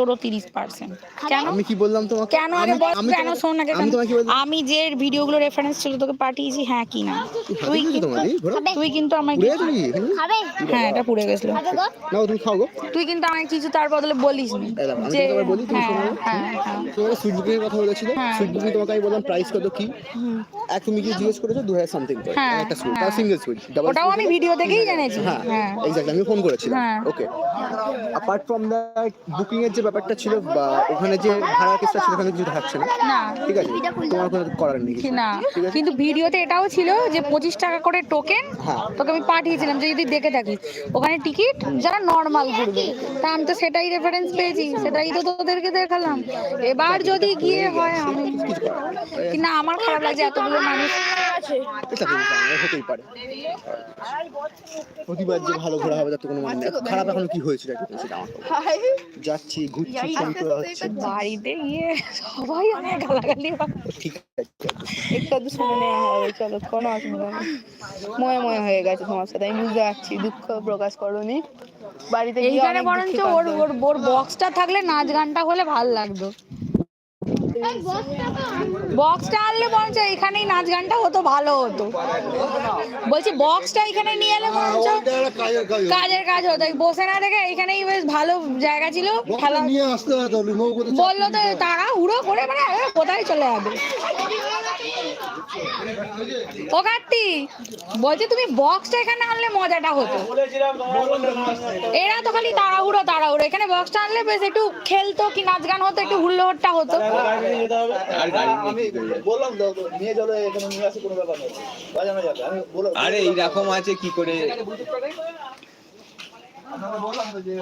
তোরও তিরিশ পার্সেন্ট কেন? আমি কি বললাম তোমাকে? কেন আগে বল কেন শোন আগে আমি কেন? তোমাকে কি বললাম? আমি যে ভিডিওগুলো রেফারেন্স ছিল তোকে পাঠিয়েছি হ্যাঁ কি না? তুই তুই কিন্তু হ্যাঁ এটা পুড়ে গেছিল। নাও তুমি খাও গো। তুই কিন্তু আমায় কিছু তার বদলে বলিস নি যে তোমাকে বলি, তুমি হ্যাঁ। হ্যাঁ হ্যাঁ। তোমাকে সুইট বুকিং কথা বলেছিলে। সুইট বুকিং তোমাকে আমি বললাম প্রাইস কত কি? এক তুমি কি জিজ্ঞেস করেছ? দু হাজার সামথিং করে। হ্যাঁ, একটা সুইট। তাও সিঙ্গেল সুইট ওটাও আমি ভিডিও দেখেই জেনেছি। হ্যাঁ এক্স্যাক্টলি আমি ফোন করেছিলাম। Okay apart from that booking এর যে ব্যাপারটা ছিল বা ওখানে যে ভাড়া কেসটা ছিল ওখানে কিছু থাকছে না? না। ঠিক আছে তোমার কোনো করার নেই কিছু। না কিন্তু ভিডিওতে এটাও ছিল যে পঁচিশ টাকা করে টোকেন হ্যাঁ। তোকে আমি পাঠিয়েছিলাম যে যদি দেখে থাকিস। ওখানে টিকিট যারা নর্মাল ঘুরবে। তা আমি তো সেটাই রেফারেন্স পেয়েছি সেটাই তো তোদেরকে দেখালাম। এবার যদি গিয়ে হয় আমি না আমার খারাপ লাগছে এতগুলো মানুষ এটা তো হতেই পারে। প্রতিবার যে ভালো ঘোরা হবে তার তো কোনো মানে নেই। খারাপ এখনও কি হয়েছিল একটু সেটা আমাকে যাচ্ছি ঘুরছি ফোন করা হচ্ছে। বাড়িতে গিয়ে সবাই অনেক গালাগালি ঠিক আছে। একটু আধটু শুনে নেওয়া হবে চলো কোনো অসুবিধা নেই। হয়ে গেছে তোমার সাথে আমি বুঝতে পারছি দুঃখ প্রকাশ করনি। বাড়িতে গিয়ে এইখানে বরঞ্চ ওর ওর ওর বক্সটা থাকলে নাচ গানটা হলে ভালো লাগতো। বক্সটা আনলে বরঞ্চ এখানেই নাচ গানটা হতো ভালো হতো। বলছি বক্সটা এখানে নিয়ে এলে বরঞ্চ কাজের কাজ হতো। বসে না দেখে এখানেই বেশ ভালো জায়গা ছিল। খেলা নিয়ে আসতে বলল তো তারা উড়ো করে মানে কোথায় চলে যাবে? ও কার্তি বলছি তুমি বক্সটা এখানে আনলে মজাটা হতো। এরা তো খালি তাড়াহুড়ো তাড়াহুড়ো। এখানে বক্সটা আনলে বেশ একটু খেলতো কি নাচ গান হতো একটু হুল্লোড়টা হতো। বললাম তো নিয়ে চলো এখানে নিয়ে আসে কোনো ব্যাপার নেই। বাজানো যাবে। আমি বললাম আরে এইরকম আছে কি করে? বললাম তো যে